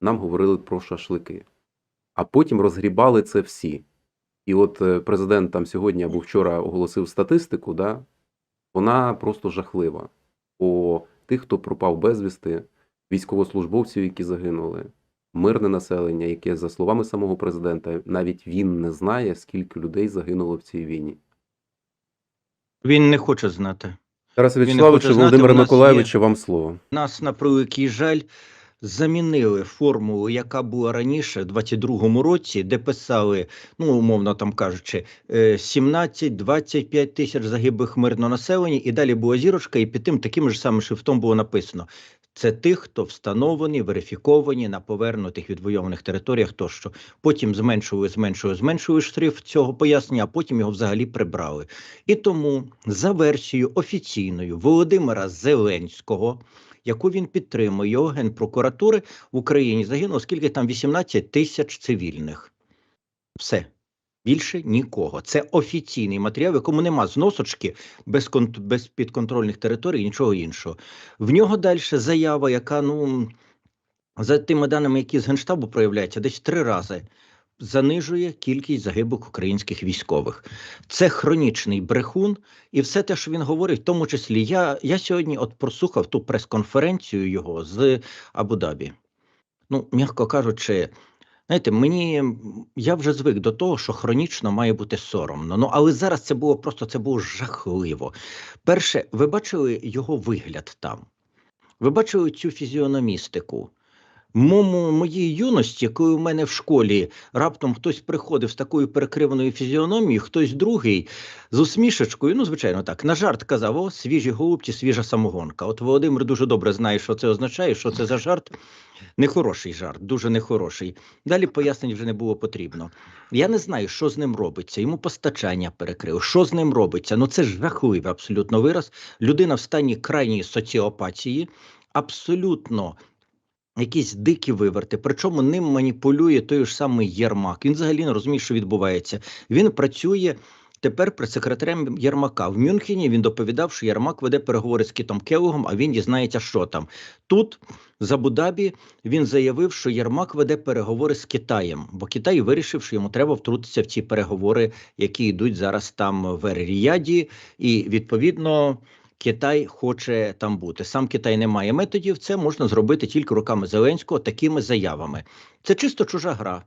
нам говорили про шашлики. А потім розгрібали це всі. І от е, президент там сьогодні або вчора оголосив статистику, да, вона просто жахлива. По тих, хто пропав безвісти, військовослужбовців, які загинули, мирне населення, яке, за словами самого президента, навіть він не знає, скільки людей загинуло в цій війні. Він не хоче знати. Тарас Вячеславович, нас Миколайовичу, вам слово. Нас, на превеликий жаль, замінили формулу, яка була раніше, в 22-му році, де писали, ну, умовно там кажучи, е, 17-25 тисяч загиблих мирного населення, і далі була зірочка, і під тим таким же самим шрифтом було написано. Це тих, хто встановлені, верифіковані на повернутих відвойованих територіях тощо. Потім зменшували, зменшували, зменшували шрифт цього пояснення, а потім його взагалі прибрали. І тому за версією офіційною Володимира Зеленського, яку він підтримує, його генпрокуратури в Україні загинуло скільки там 18 тисяч цивільних. Все. Більше нікого. Це офіційний матеріал, в якому нема зносочки без, кон- без підконтрольних територій, і нічого іншого. В нього далі заява, яка, ну, за тими даними, які з Генштабу проявляються, десь три рази занижує кількість загиблих українських військових. Це хронічний брехун, і все те, що він говорить, в тому числі я, я сьогодні от прослухав ту прес-конференцію його з Абу-Дабі. Ну, м'яко кажучи, знаєте, мені я вже звик до того, що хронічно має бути соромно. Ну але зараз це було просто це було жахливо. Перше, ви бачили його вигляд там. Ви бачили цю фізіономістику. Моїй юності, коли в мене в школі раптом хтось приходив з такою перекриваною фізіономією, хтось другий з усмішечкою, ну звичайно так, на жарт казав: о, свіжі голубці, свіжа самогонка. От Володимир дуже добре знає, що це означає, що це за жарт. Нехороший жарт, дуже нехороший. Далі пояснень вже не було потрібно. Я не знаю, що з ним робиться. Йому постачання перекрив. Що з ним робиться? Ну це ж жахливий абсолютно вираз. Людина в стані крайньої соціопатії, абсолютно якісь дикі виверти. Причому ним маніпулює той ж самий Єрмак. Він взагалі не розуміє, що відбувається. Він працює. Тепер прес-секретарем Єрмака в Мюнхені він доповідав, що Єрмак веде переговори з Кітом Келлогом, а він дізнається, що там. Тут, з Абу-Дабі, він заявив, що Єрмак веде переговори з Китаєм, бо Китай вирішив, що йому треба втрутитися в ці переговори, які йдуть зараз там в Ер-Ріяді, і відповідно. Китай хоче там бути. Сам Китай не має методів. Це можна зробити тільки руками Зеленського такими заявами. Це чисто чужа гра.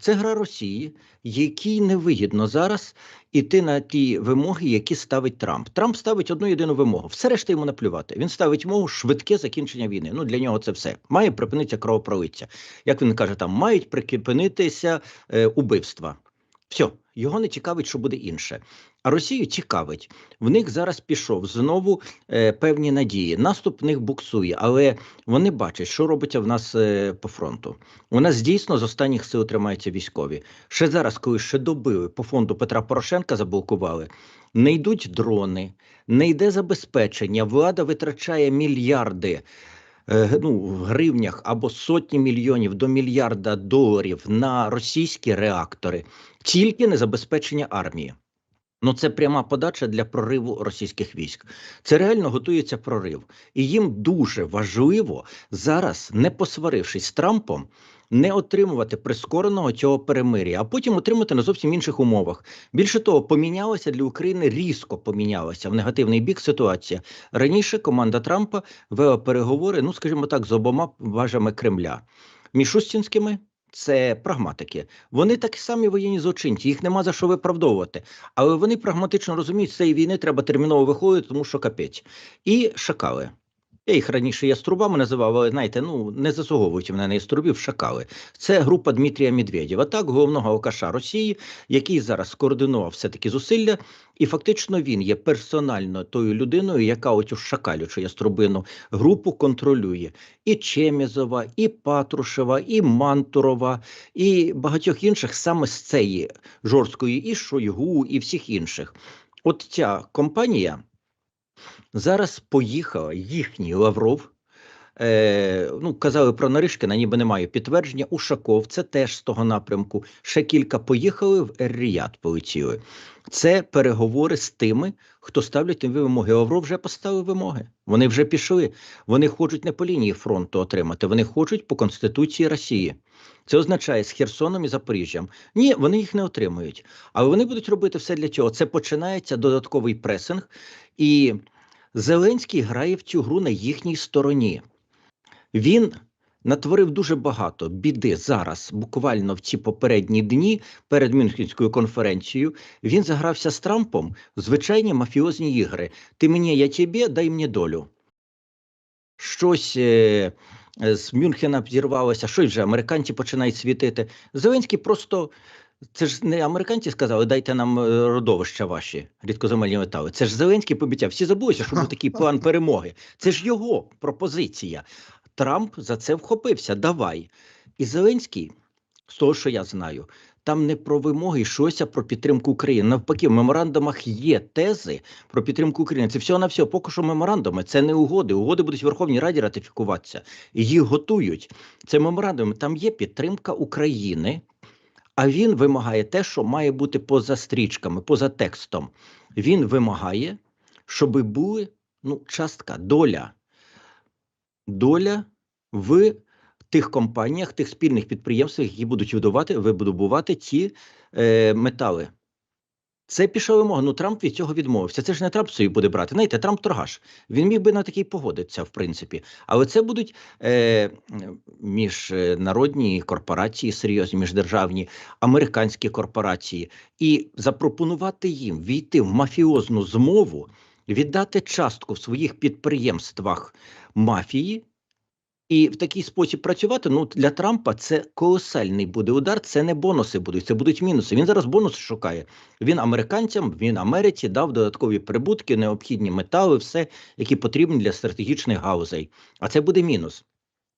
Це гра Росії, якій невигідно зараз іти на ті вимоги, які ставить Трамп. Трамп ставить одну єдину вимогу. Все решта йому наплювати. Він ставить вимогу швидке закінчення війни. Ну для нього це все має припинитися кровопролиття. Як він каже, там мають припинитися е, убивства. Все, його не цікавить, що буде інше. А Росію цікавить. В них зараз пішов знову е, певні надії. Наступ в них буксує, але вони бачать, що робиться в нас е, по фронту. У нас дійсно з останніх сил тримаються військові. Ще зараз, коли ще добили по фонду Петра Порошенка, заблокували, не йдуть дрони, не йде забезпечення. Влада витрачає мільярди. Е, Ну, в гривнях або сотні мільйонів до мільярда доларів на російські реактори, тільки не забезпечення армії. Ну, це пряма подача для прориву російських військ. Це реально готується прорив, і їм дуже важливо зараз, не посварившись з Трампом, не отримувати прискореного цього перемир'я, а потім отримати на зовсім інших умовах. Більше того, помінялася для України різко помінялася в негативний бік ситуація. Раніше команда Трампа вела переговори, ну скажімо так, з обома важами Кремля. Мішустінськими це прагматики. Вони такі самі воєнні злочинці, їх нема за що виправдовувати. Але вони прагматично розуміють, з цієї війни треба терміново виходити, тому що капець. І шакали. Я їх раніше яструбами називав, але знаєте, ну не заслуговують мене на яструбів, шакали. Це група Дмитрія Медведєва, так, головного алкаша Росії, який зараз скоординував все-таки зусилля, і фактично він є персонально тою людиною, яка оцю шакалючу яструбину групу контролює. І Чемізова, і Патрушева, і Мантурова, і багатьох інших саме з цієї жорсткої, і Шойгу, і всіх інших. От ця компанія зараз поїхала їхній Лавров Е, ну, казали про Наришкіна, ніби немає підтвердження. Ушаков, це теж з того напрямку. Ще кілька поїхали в Ер-Ріяд полетіли. Це переговори з тими, хто ставлять нові вимоги. Лавров вже поставив вимоги. Вони вже пішли. Вони хочуть не по лінії фронту отримати, вони хочуть по Конституції Росії. Це означає з Херсоном і Запоріжжям. Ні, вони їх не отримують. Але вони будуть робити все для цього. Це починається додатковий пресинг, і Зеленський грає в цю гру на їхній стороні. Він натворив дуже багато біди зараз, буквально в ці попередні дні перед Мюнхенською конференцією. Він загрався з Трампом в звичайні мафіозні ігри. Ти мені, я тобі, дай мені долю. Щось е, з Мюнхена зірвалося, щось вже американці починають світити. Зеленський просто. Це ж не американці сказали, дайте нам е, родовища ваші рідкоземельні метали. Це ж Зеленський пообіцяв. Всі забулися, що був такий план перемоги. Це ж його пропозиція. Трамп за це вхопився. Давай. І Зеленський, з того, що я знаю, там не про вимоги йшлося про підтримку України. Навпаки, в меморандумах є тези про підтримку України. Це всього на всього. Поки що меморандуми, це не угоди. Угоди будуть в Верховній Раді ратифікуватися. Їх готують. Це меморандуми. Там є підтримка України. А він вимагає те, що має бути поза стрічками, поза текстом. Він вимагає, щоб були ну, частка, доля, доля в тих компаніях, тих спільних підприємствах, які будуть видобувати, видобувати ці е, метали. Це пішла вимога. Ну Трамп від цього відмовився. Це ж не Трамп собі буде брати. Знаєте, Трамп торгаш. Він міг би на такий погодитися, в принципі. Але це будуть е, міжнародні корпорації, серйозні, міждержавні, американські корпорації, і запропонувати їм війти в мафіозну змову, віддати частку в своїх підприємствах мафії. І в такий спосіб працювати ну для Трампа це колосальний буде удар. Це не бонуси будуть, це будуть мінуси. Він зараз бонуси шукає. Він американцям, він Америці дав додаткові прибутки, необхідні метали, все, які потрібні для стратегічних гаузей. А це буде мінус.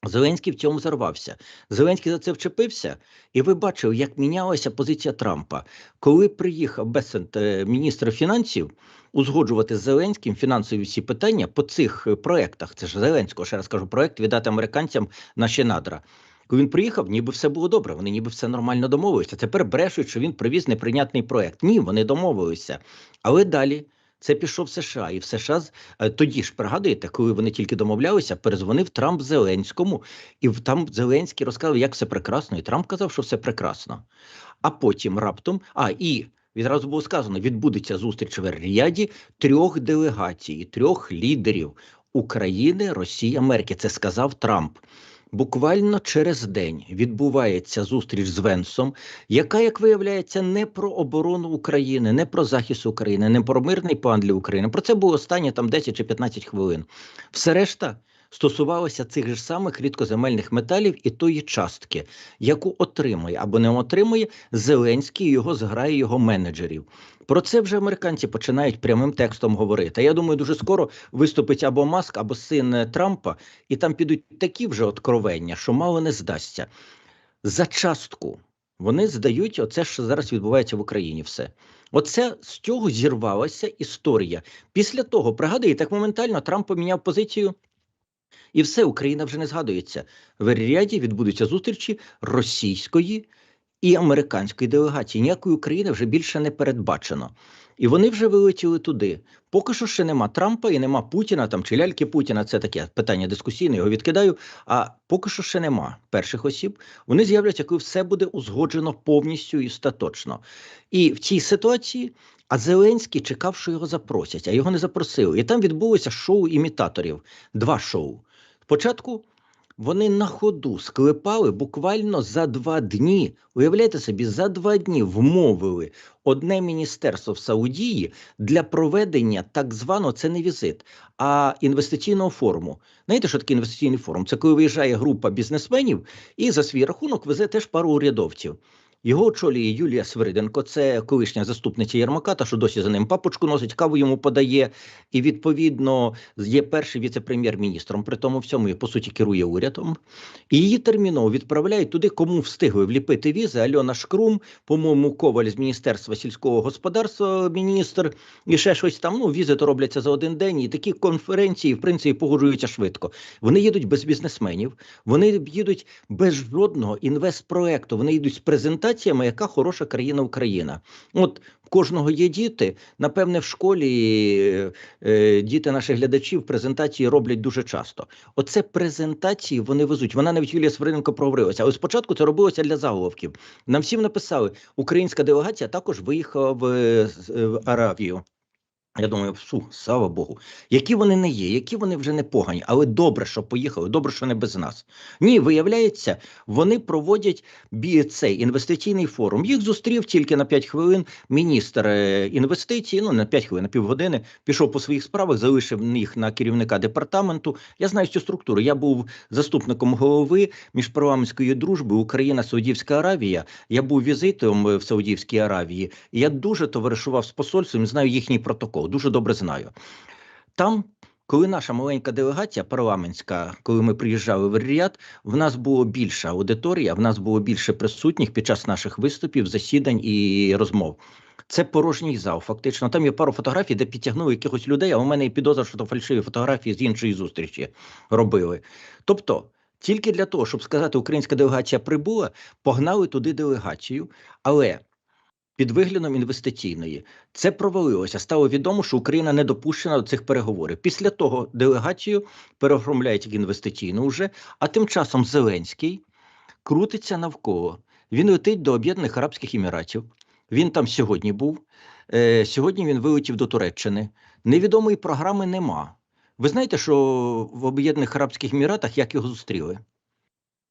Зеленський в цьому зарвався. Зеленський за це вчепився, і ви бачили, як мінялася позиція Трампа, коли приїхав Бесент, е, міністр фінансів, узгоджувати з Зеленським фінансові всі питання по цих е, проектах. Це ж Зеленського, ще раз кажу, проект віддати американцям наші надра. Коли він приїхав, ніби все було добре, вони ніби все нормально домовилися. Тепер брешуть, що він привіз неприйнятний проект. Ні, вони домовилися. Але далі це пішов США, і в США е, тоді ж пригадуєте, коли вони тільки домовлялися, перезвонив Трамп Зеленському, і там Зеленський розказав, як все прекрасно, і Трамп казав, що все прекрасно. А потім раптом, а і відразу було сказано: відбудеться зустріч в Ріаді трьох делегацій, трьох лідерів України, Росії, Америки. Це сказав Трамп. Буквально через день відбувається зустріч з Венсом, яка, як виявляється, не про оборону України, не про захист України, не про мирний план для України. Про це було останні там 10 чи 15 хвилин. Все решта стосувалося цих ж самих рідкоземельних металів і тої частки, яку отримує або не отримує Зеленський і його зграє його менеджерів. Про це вже американці починають прямим текстом говорити. Я думаю, дуже скоро виступить або Маск, або син е, Трампа, і там підуть такі вже откровення, що мало не здасться. За частку вони здають оце, що зараз відбувається в Україні. Все. Оце з цього зірвалася історія. Після того, пригадуєте, так моментально Трамп поміняв позицію. І все, Україна вже не згадується. В Ріаді відбудуться зустрічі російської і американської делегації. Ніякої України вже більше не передбачено. І вони вже вилетіли туди. Поки що ще нема Трампа і нема Путіна там чи ляльки Путіна. Це таке питання дискусійне, його відкидаю. А поки що ще нема перших осіб. Вони з'являться, коли все буде узгоджено повністю і остаточно. І в цій ситуації. А Зеленський чекав, що його запросять, а його не запросили. І там відбулося шоу імітаторів. Два шоу. Спочатку вони на ходу склепали буквально за два дні. Уявляєте собі, за два дні вмовили одне міністерство в Саудії для проведення так званого це не візит, а інвестиційного форуму. Знаєте, що таке інвестиційний форум? Це коли виїжджає група бізнесменів і за свій рахунок везе теж пару урядовців. Його очолює Юлія Свириденко, це колишня заступниця Єрмака, та що досі за ним папочку носить, каву йому подає. І відповідно є перший віце-прем'єр-міністром. При тому всьому і по суті керує урядом. І її терміново відправляють туди, кому встигли вліпити візи. Альона Шкрум, по-моєму, Коваль з Міністерства сільського господарства, міністр, і ще щось там. Ну, візи то робляться за один день. І такі конференції, в принципі, погоджуються швидко. Вони їдуть без бізнесменів, вони їдуть без жодного інвестпроекту. Вони йдуть з презентаціями, яка хороша країна Україна. От в кожного є діти. Напевне, в школі е, діти наших глядачів презентації роблять дуже часто. Оце презентації вони везуть. Вона навіть Юлія Свириденко проговорилася. Але спочатку це робилося для заголовків. Нам всім написали, українська делегація також виїхала в, е, е, в Аравію. Я думаю, фу, слава Богу, які вони не є, які вони вже не погані, але добре, що поїхали, добре, що не без нас. Ні, виявляється, вони проводять цей інвестиційний форум. Їх зустрів тільки на 5 хвилин міністр е, інвестицій. Ну на 5 хвилин, на півгодини. Пішов по своїх справах, залишив їх на керівника департаменту. Я знаю цю структуру. Я був заступником голови міжпарламентської дружби Україна Саудівська Аравія. Я був візитом е, в Саудівській Аравії. Я дуже товаришував з посольством. Знаю їхній протокол. Дуже добре знаю. Там. Коли наша маленька делегація парламентська, коли ми приїжджали в Ріяд, в нас було більша аудиторія, в нас було більше присутніх під час наших виступів, засідань і розмов. Це порожній зал. Фактично, там є пару фотографій, де підтягнули якихось людей. А у мене є підозра, що то фальшиві фотографії з іншої зустрічі робили. Тобто, тільки для того, щоб сказати, українська делегація прибула, погнали туди делегацію, але під виглядом інвестиційної це провалилося. Стало відомо, що Україна не допущена до цих переговорів. Після того делегацію переоформляють як інвестиційну вже, а тим часом Зеленський крутиться навколо. Він летить до Об'єднаних Арабських Еміратів. Він там сьогодні був. Е, сьогодні він вилетів до Туреччини. Невідомої програми нема. Ви знаєте, що в Об'єднаних Арабських Еміратах як його зустріли?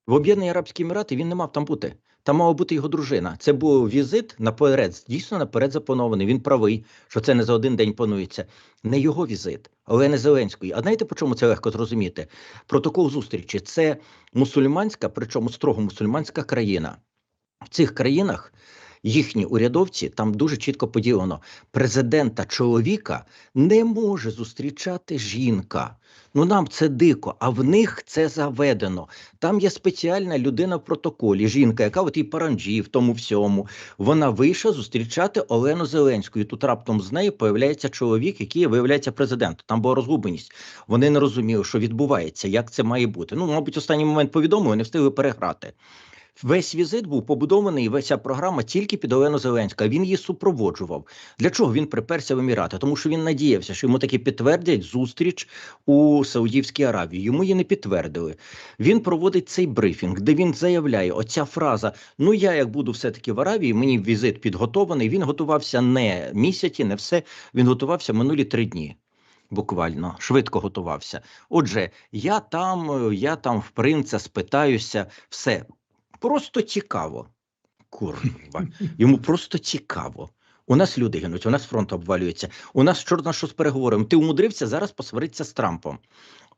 В Об'єднані Арабські Емірати він не мав там бути. Там мала бути його дружина. Це був візит наперед, дійсно наперед запланований. Він правий, що це не за один день планується. Не його візит, але не Зеленської. А знаєте, по чому це легко зрозуміти? Протокол зустрічі це мусульманська, причому строго мусульманська країна. В цих країнах їхні урядовці там дуже чітко поділено. Президента чоловіка не може зустрічати жінка. Ну нам це дико, а в них це заведено. Там є спеціальна людина в протоколі, жінка, яка от і паранджі в тому всьому. Вона вийшла зустрічати Олену Зеленську. І тут раптом з нею появляється чоловік, який виявляється президентом. Там була розгубленість. Вони не розуміли, що відбувається, як це має бути. Ну, мабуть, останній момент повідомили, не встигли переграти. Весь візит був побудований, вся ця програма тільки під Олену Зеленська. Він її супроводжував. Для чого він приперся в Емірати? Тому що він надіявся, що йому таки підтвердять зустріч у Саудівській Аравії. Йому її не підтвердили. Він проводить цей брифінг, де він заявляє: оця фраза: Ну я як буду все-таки в Аравії, мені візит підготований. Він готувався не місяці, не все. Він готувався минулі три дні. Буквально швидко готувався. Отже, я там, я там в принца спитаюся, все просто цікаво. Курва, йому просто цікаво. У нас люди гинуть, у нас фронт обвалюється. У нас чорна що з переговорами. Ти умудрився зараз посваритися з Трампом.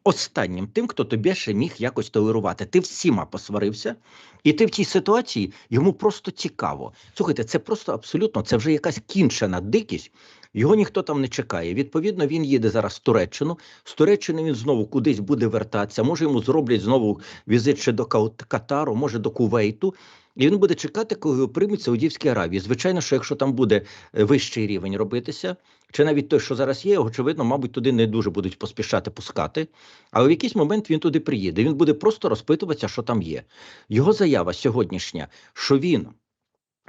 Останнім тим, хто тобі ще міг якось толерувати. Ти всіма посварився, і ти в цій ситуації йому просто цікаво. Слухайте, це просто абсолютно це вже якась кінчена дикість. Його ніхто там не чекає. Відповідно, він їде зараз в Туреччину. З Туреччини він знову кудись буде вертатися. Може, йому зроблять знову візит ще до Катару, може до Кувейту. І він буде чекати, коли його приймуть Саудівській Аравії. Звичайно, що якщо там буде е, вищий рівень робитися, чи навіть той, що зараз є, очевидно, мабуть, туди не дуже будуть поспішати пускати. Але в якийсь момент він туди приїде. Він буде просто розпитуватися, що там є. Його заява сьогоднішня, що він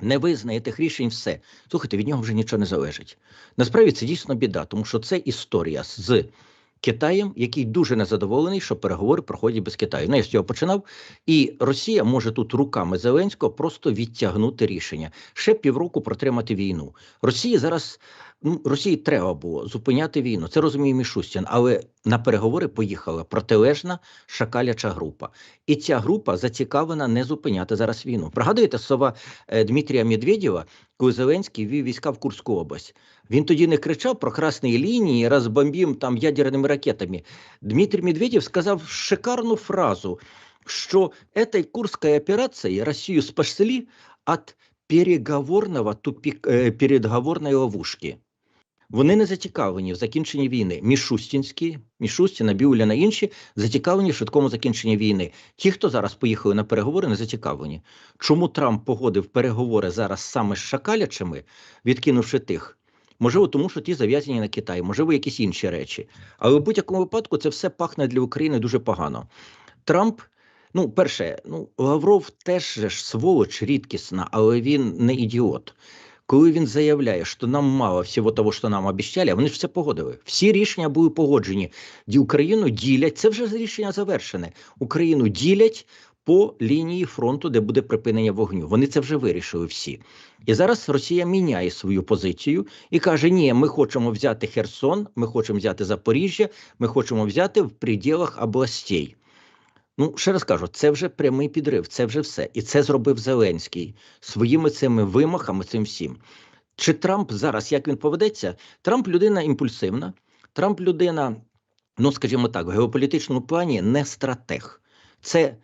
не визнає тих рішень, все. Слухайте, від нього вже нічого не залежить. Насправді це дійсно біда, тому що це історія з Китаєм, який дуже незадоволений, що переговори проходять без Китаю. Ну, я з цього починав. І Росія може тут руками Зеленського просто відтягнути рішення, ще півроку протримати війну. Росії зараз ну, Росії треба було зупиняти війну. Це розуміє Мішустін, але на переговори поїхала протилежна шакаляча група. І ця група зацікавлена не зупиняти зараз війну. Пригадуєте слова е, Дмитрія Медведєва, коли Зеленський вів війська в Курську область. Він тоді не кричав про красні лінії, розбомбім там ядерними ракетами. Дмитрий Медведєв сказав шикарну фразу, що этой Курской операцией Россию спасли от переговорного тупік, е, переговорної ловушки. Вони не зацікавлені в закінченні війни. Мішустінські, Мішустіна, Біуляна інші зацікавлені в швидкому закінченні війни. Ті, хто зараз поїхали на переговори, не зацікавлені. Чому Трамп погодив переговори зараз саме з шакалячими, відкинувши тих? Можливо, тому що ті зав'язані на Китай, можливо, якісь інші речі. Але в будь-якому випадку це все пахне для України дуже погано. Трамп, ну, перше, ну, Лавров теж же ж сволоч рідкісна, але він не ідіот. Коли він заявляє, що нам мало всього того, що нам обіцяли, вони ж все погодили. Всі рішення були погоджені. Ді Україну ділять, це вже рішення завершене. Україну ділять по лінії фронту, де буде припинення вогню. Вони це вже вирішили всі. І зараз Росія міняє свою позицію і каже: Ні, ми хочемо взяти Херсон, ми хочемо взяти Запоріжжя, ми хочемо взяти в пределах областей. Ну, ще раз кажу, це вже прямий підрив, це вже все. І це зробив Зеленський своїми цими вимахами, цим всім. Чи Трамп зараз як він поведеться? Трамп людина імпульсивна, Трамп людина, ну скажімо так, в геополітичному плані не стратег. Це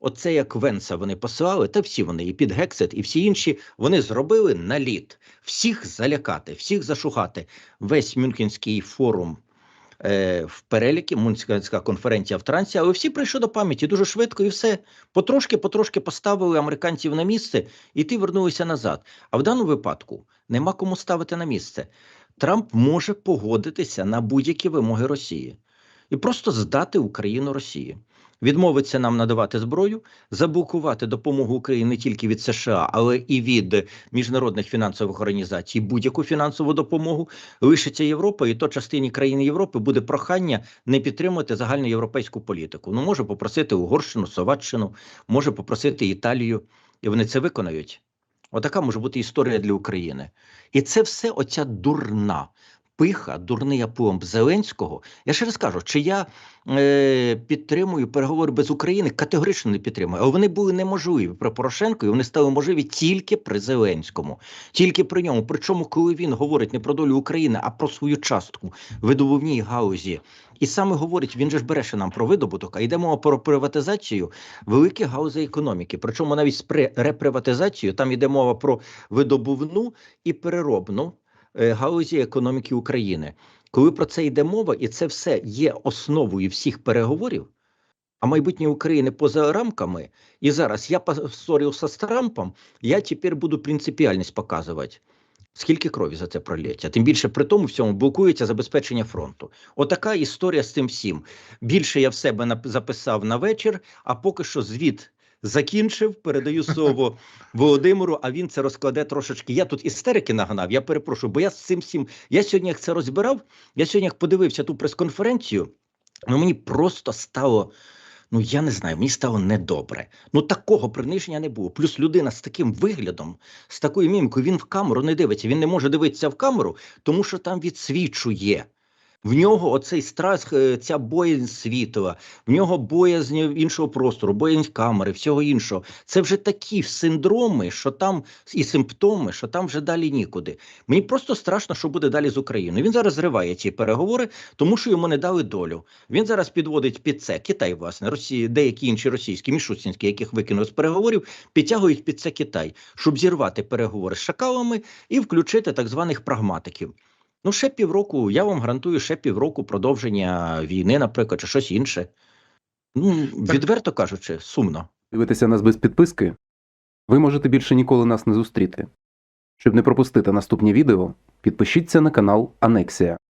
оце як Венса вони посилали, та всі вони, і під Гексет, і всі інші, вони зробили наліт. Всіх залякати, всіх зашугати. Весь Мюнхенський форум е, в переліки, Мюнхенська конференція в трансі, але всі прийшли до пам'яті дуже швидко і все. Потрошки, потрошки поставили американців на місце, і ті вернулися назад. А в даному випадку нема кому ставити на місце. Трамп може погодитися на будь-які вимоги Росії і просто здати Україну Росії. Відмовиться нам надавати зброю, заблокувати допомогу Україні не тільки від США, але і від міжнародних фінансових організацій, будь-яку фінансову допомогу. Лишиться Європа, і то частині країн Європи буде прохання не підтримувати загальну європейську політику. Ну може попросити Угорщину, Словаччину, може попросити Італію, і вони це виконають. Отака може бути історія для України. І це все оця дурна пиха, дурний апломб Зеленського. Я ще раз кажу, чи я е, підтримую переговори без України, категорично не підтримую. Але вони були неможливі при Порошенку, і вони стали можливі тільки при Зеленському, тільки при ньому. Причому, коли він говорить не про долю України, а про свою частку видобувній гаузі. І саме говорить, він же ж бере ще нам про видобуток, а йде мова про приватизацію великих галузей економіки. Причому навіть з при- реприватизацією там йде мова про видобувну і переробну галузі економіки України. Коли про це йде мова, і це все є основою всіх переговорів, а майбутнє України поза рамками, і зараз я поссорився з Трампом, я тепер буду принципіальність показувати. Скільки крові за це пролється? Тим більше при тому всьому блокується забезпечення фронту. Отака історія з цим всім. Більше я в себе записав на вечір, а поки що звіт закінчив. Передаю слово Володимиру, а він це розкладе трошечки. Я тут істерики нагнав. Я перепрошую, бо я з цим всім. Я сьогодні як це розбирав. Я сьогодні як подивився ту прес-конференцію. Ну мені просто стало. Ну, я не знаю, мені стало недобре. Ну такого приниження не було. Плюс людина з таким виглядом, з такою мімікою, він в камеру не дивиться. Він не може дивитися в камеру, тому що там відсвічує. В нього оцей страх, е, ця боязнь світла, в нього боязнь іншого простору, боязнь камери, всього іншого. Це вже такі синдроми, що там і симптоми, що там вже далі нікуди. Мені просто страшно, що буде далі з Україною. Він зараз зриває ці переговори, тому що йому не дали долю. Він зараз підводить під це Китай, власне, Росії, деякі інші російські, мішустінські, яких викинув з переговорів, підтягують під це Китай, щоб зірвати переговори з шакалами і включити так званих прагматиків. Ну, ще півроку, я вам гарантую, ще півроку продовження війни, наприклад, чи щось інше. Ну, відверто кажучи, сумно. Дивитися нас без підписки? Ви можете більше ніколи нас не зустріти. Щоб не пропустити наступні відео, підпишіться на канал Анексія.